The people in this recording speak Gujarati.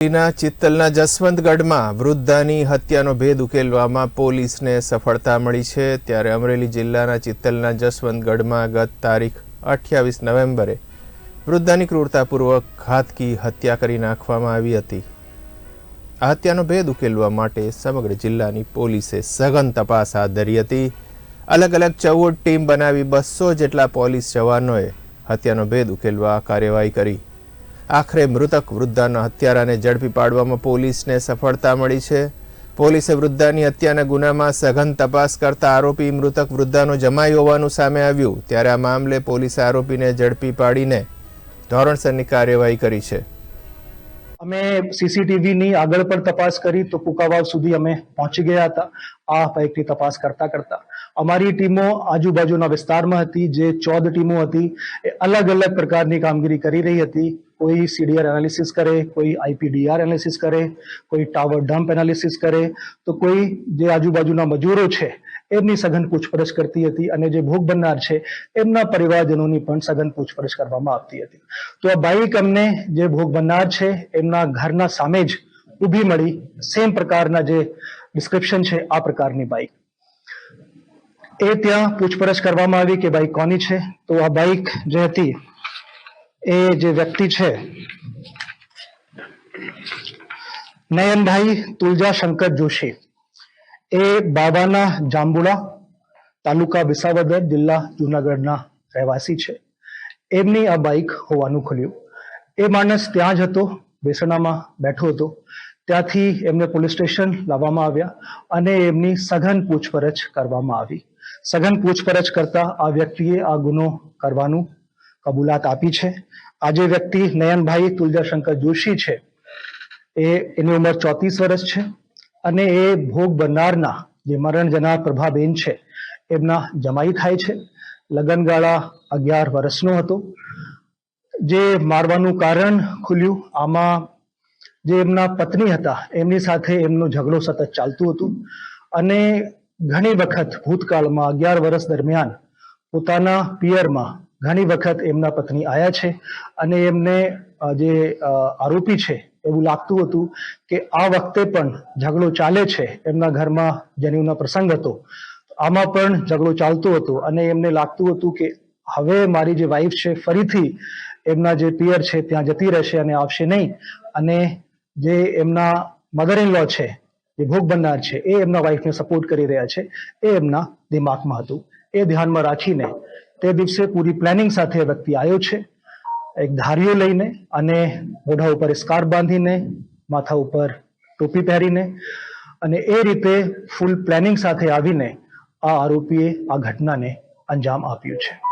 અમરેલીના ચિત્તલના જસવંતગઢમાં વૃદ્ધાની હત્યાનો ભેદ ઉકેલવામાં પોલીસને સફળતા મળી છે. ત્યારે અમરેલી જિલ્લાના ચિત્તલના જસવંતગઢમાં ગત તારીખ અઠ્યાવીસ નવેમ્બરે વૃદ્ધાની ક્રૂરતાપૂર્વક ઘાતકી હત્યા કરી નાખવામાં આવી હતી. આ હત્યાનો ભેદ ઉકેલવા માટે સમગ્ર જિલ્લાની પોલીસે સઘન તપાસ હાથ ધરી હતી. અલગ અલગ ચૌદ ટીમ બનાવી બસો જેટલા પોલીસ જવાનોએ હત્યાનો ભેદ ઉકેલવા કાર્યવાહી કરી. આખરે મૃતક વૃદ્ધાના હત્યારાને ઝડપી પાડવામાં પોલીસને સફળતા મળી છે. પોલીસે વૃદ્ધાની હત્યાના ગુનામાં સઘન તપાસ કરતા આરોપી મૃતક વૃદ્ધાનો જમાઈ હોવાનું સામે આવ્યું. ત્યારે આ મામલે પોલીસે આરોપીને ઝડપી પાડીને ધોરણસરની કાર્યવાહી કરી છે. અમે સીસીટીવીની આગળ પણ તપાસ કરી તો કુકાવાવ સુધી અમે પહોંચી ગયા હતા. આ બાઇકની તપાસ કરતા કરતા અમારી ટીમો આજુબાજુના વિસ્તારમાં હતી, જે ચૌદ ટીમો હતી, એ અલગ અલગ પ્રકારની કામગીરી કરી રહી હતી. કોઈ સીડીઆર એનાલિસિસ કરે, કોઈ આઈપીડીઆર એનાલિસિસ કરે, કોઈ ટાવર ડમ્પ એનાલિસિસ કરે. તો કોઈ જે આજુબાજુના મજૂરો છે, એમની સઘન પૂછપરછ કરતી હતી અને જે ભોગ બનનાર છે, એમના પરિવારજનોની પણ સઘન પૂછપરછ કરવામાં આવતી હતી. તો આ બાઇક અમને જે ભોગ બનનાર છે, એમના ઘરના સામે જ ઊભી મળી. સેમ પ્રકારના જે ડિસ્ક્રિપ્શન છે, આ પ્રકારની બાઇક એ ત્યાં પૂછપરછ કરવામાં આવી કે બાઇક કોની છે? તો આ બાઇક જે હતી, એ જે વ્યક્તિ છે, નયનભાઈ તુલજા શંકર જોશી. એ બાબાના જાંબુડા તાલુકા વિસાવદર જિલ્લા જુનાગઢના રહેવાસી છે. એમની આ બાઇક હોવાનું ખુલ્યું. એ માણસ ત્યાં જ હતો બેસણામાં બેઠો હતો. ત્યાંથી એમને પોલીસ સ્ટેશન લાવવામાં આવ્યા અને એમની સઘન પૂછપરછ કરવામાં આવી. સઘન પૂછપરછ કરતા આ વ્યક્તિએ આ ગુનો કરવાનું કબૂલાત આપી છે. આ જે વ્યક્તિ નયનભાઈ તુલજાશંકર જોશી છે. એ એની ઉંમર ચોત્રીસ વર્ષ છે અને એ ભોગ બનનારના જે મરણ જનાર પ્રભાબેન છે, એમના જમાઈ થાય છે. લગનગાળા અગિયાર વર્ષનો હતો. જે મારવાનું કારણ ખુલ્યું, આમાં જે એમના પત્ની હતા, એમની સાથે એમનો ઝઘડો સતત ચાલતું હતું. અને ઘણી વખત ભૂતકાળમાં અગિયાર વર્ષ દરમિયાન પોતાના પિયરમાં ઘણી વખત એમના પત્ની આયા છે અને એમને જે આરોપી છે એવું લાગતું હતું કે આ વખતે પણ ઝઘડો ચાલે છે એમના ઘરમાં જનેઉનો પ્રસંગ હતો. આમાં પણ ઝઘડો ચાલતો હતો અને એમને લાગતું હતું કે હવે મારી જે વાઈફ છે ફરીથી એમના જે પિયર છે ત્યાં જતી રહેશે અને આવશે નહીં. અને જે એમના મધર ઇન લો છે જે ભોગ બનનાર છે. એ એમના વાઈફને સપોર્ટ કરી રહ્યા છે. એ એમના દિમાગમાં હતું. એ ધ્યાનમાં રાખીને તે દિવસે પૂરી પ્લાનિંગ સાથે વ્યક્તિ આવ્યો છે. એક ધારીઓ લઈને અને મોઢા ઉપર સ્કાર્ફ બાંધીને, માથા ઉપર ટોપી પહેરીને અને એ રીતે ફૂલ પ્લાનિંગ સાથે આવીને આ આરોપીએ આ ઘટનાને અંજામ આપ્યું છે.